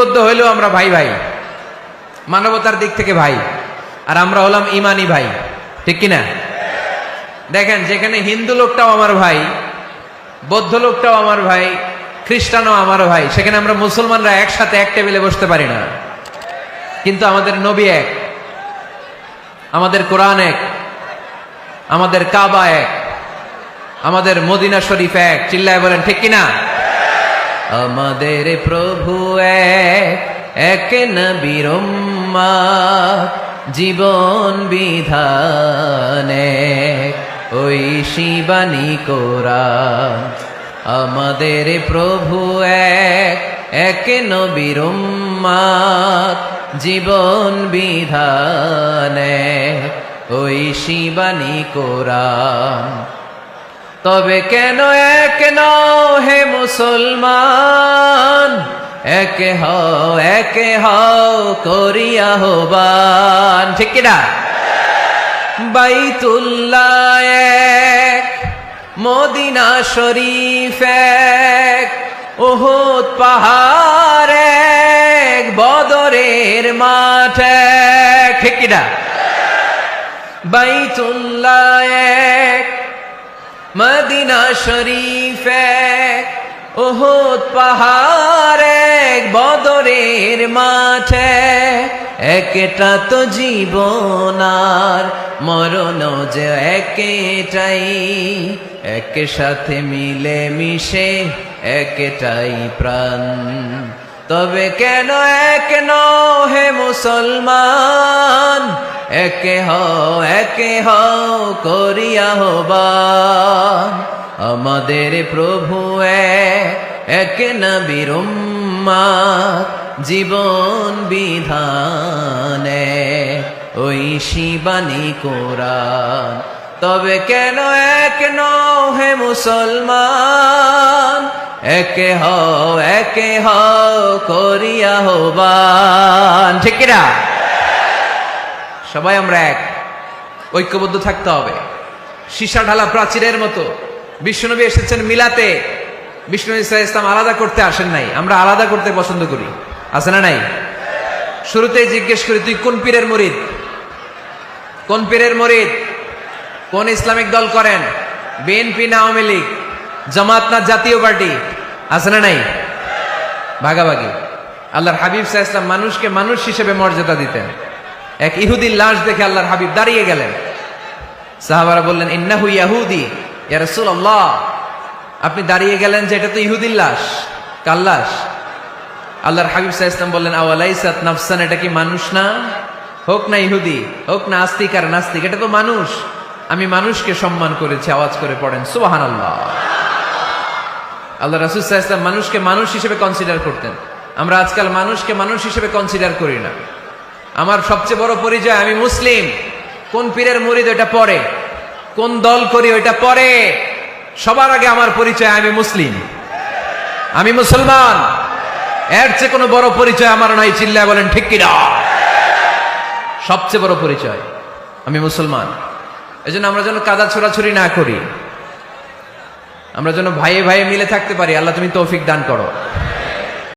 ঐক্যবদ্ধ হইলেও আমরা ভাই ভাই। মানবতার দিক থেকে ভাই। আর আমরা হলাম ইমানি ভাই। ঠিক কিনা? দেখেন, যেখানে হিন্দু লোকটাও আমার ভাই, বৌদ্ধ লোকটাও আমার ভাই, খ্রিস্টানও আমার ভাই, সেখানে আমরা মুসলমানরা একসাথে এক টেবিলে বসতে পারি না। কিন্তু আমাদের নবী এক, আমাদের কোরআন এক, আমাদের কাবা এক, আমাদের মদিনা শরীফ এক, চিল্লায় বলেন, ঠিক কিনা? আমাদের প্রভু এক উম্মাত, জীবন বিধানে। ওই শিবানী কোরআন আমাদের প্রভু এক নবীর জীবন বিধানে। ওই শিবানী কোরআন তবে কেন এক হে মুসলমান, একে হও একে হও করিয়া হবান। ঠিক কিনা? বাইতুল্লাহ এক, মদিনা শরীফ এক ওহুদ পাহাড় এক, বদরের মাঠ এক। ঠিক কিনা? বাইতুল্লাহ এক, মদিনা শরীফ এক ওহুদ পাহাড় এক বদরের মাঠে। একটা তো জীবনার মরণ যে একটাই। এক সাথে মিলে মিশে একটাই প্রাণ। তবে কেন এক নও হে মুসলমান? একে হও একে হও, করিয়া হবান আমাদের প্রভু এক, উম্মাত, জীবন বিধানে। ওই শিবানী কোরআন তবে কেন এক নও হে মুসলমান? একে হও একে হও করিয়া হবান ঠিক কিনা? সবাই আমরা এক ঐক্যবদ্ধ থাকতে হবে। সীসা ঢালা প্রাচীরের মতো। বিষ্ণুনবী এসেছেন মিলাতে। বিষ্ণু ইসা ইসলাম আলাদা করতে আসেন নাই। আমরা আলাদা করতে পছন্দ করি। আছে না নাই? শুরুতেই জিজ্ঞেস করি, তুই কোন পীরের মরিদ? কোন পীরের মরিদ? কোন ইসলামিক দল করেন? বিএনপি না আওয়ামী লীগ? জামাত না জাতীয় পার্টি? আছে না নাই? ভাগাভাগি। আল্লাহর হাবিব সাহা ইসলাম মানুষকে মানুষ হিসেবে মর্যাদা দিতেন। এক ইহুদির লাশ দেখে আল্লাহর হাবিব দাঁড়িয়ে গেলেন। সাহাবারা বললেন, ইন্নাহু ইয়াহুদি। ইয়া রাসূলুল্লাহ, আপনি দাঁড়িয়ে গেলেন যে এটা তো ইহুদির লাশ, কার লাশ? আল্লাহর হাবিব সাহা বললেন, আওয়ালাইসাত নাফসান, এটা কি মানুষ না? হোক না ইহুদি, হোক না আস্তিক আর নাস্তিক, এটা তো মানুষ। আমি মানুষকে সম্মান করেছি, আওয়াজ করে পড়েন সুবাহান আল্লাহ আল্লাহ রাসুল সাহা মানুষকে মানুষ হিসেবে কনসিডার করতেন। আমরা আজকাল মানুষকে মানুষ হিসেবে কনসিডার করি না। আমার সবচেয়ে বড় পরিচয়, আমি মুসলিম। কোন পীরের মুরিদ এটা পরে কোন দল করি ওইটা পরে? সবার আগে আমার পরিচয়, আমি মুসলিম। আমি মুসলমান। এর চেয়ে কোনো বড় পরিচয় আমার নাই, চিল্লায় বলেন, ঠিক কিনা? সবচেয়ে বড় পরিচয়, আমি মুসলমান। এই জন্য আমরা যেন কাদা ছোড়াছুরি না করি। আমরা যেন ভাইয়ে ভাইয়ে মিলে থাকতে পারি। আল্লাহ তুমি তৌফিক দান করো।